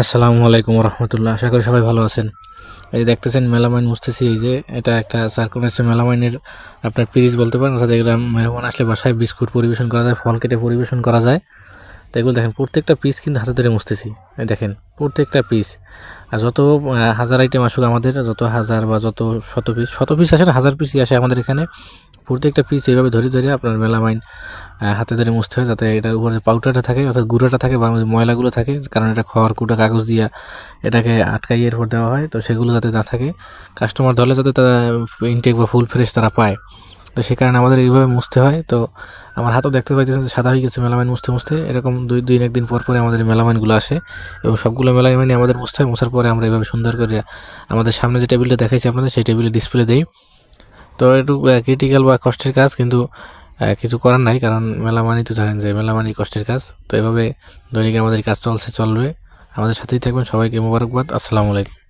আসসালামু আলাইকুম রহমতুল্লাহ। আশা করি সবাই ভালো আছেন। এই যে দেখতেছেন মেলামাইন মুছতেছি, এই যে এটা একটা সার্কোনেসে মেলামাইনের আপনার পিরিচ বলতে পারেন, অর্থাৎ এগুলো মেহমান আসলে বাসায় বিস্কুট পরিবেশন করা যায়, ফল কেটে পরিবেশন করা যায়। তো এগুলো দেখেন, প্রত্যেকটা পিস কিন্তু হাতে ধরে মুছতেছি। এই দেখেন, প্রত্যেকটা পিস আর যত হাজার আইটেম আসুক আমাদের, যত হাজার বা যত শত পিস শত পিস আসে হাজার পিসই আসে আমাদের এখানে। প্রত্যেকটা পিস এইভাবে ধরে ধরে আপনার মেলামাইন হাতে ধরে মুছতে হয় যাতে এটার উপরে পাউডারটা থাকে, অর্থাৎ গুঁড়োটা থাকে, বা ময়লাগুলো থাকে, কারণ এটা খড়, কুটা, কাগজ দিয়া এটাকে আটকাইয়ে এরপর দেওয়া হয়। তো সেগুলো যাতে না থাকে কাস্টমার ধরলে যাতে তারা ইনটেক বা ফুল ফ্রেশ তারা পায়। তো সে কারণে আমাদের এইভাবে মুছতে হয়। তো আমার হাতও দেখতে পাইতেছেন সাদা হয়ে গেছে মেলামাইন মুছতে মুছতে। এরকম দুই দিন একদিন পর পরে আমাদের মেলামাইনগুলো আসে এবং সবগুলো মেলামাইনই আমাদের মুছতে হয়। মুছার পরে আমরা এইভাবে সুন্দর করে আমাদের সামনে যে টেবিলটা দেখাইছি আপনাদের, সেই টেবিলে ডিসপ্লে দেই। তো একটু ক্রিটিক্যাল বা কষ্টের কাজ, কিন্তু কিছু করার নাই, কারণ মেলা মানি তো জানেন যে মেলা মানি কষ্টের কাজ। তো এভাবে দৈনিক আমাদের কাজ চলছে, চলবে। আমাদের সাথেই থাকবেন। সবাইকে মোবারকবাদ। আসসালামু আলাইকুম।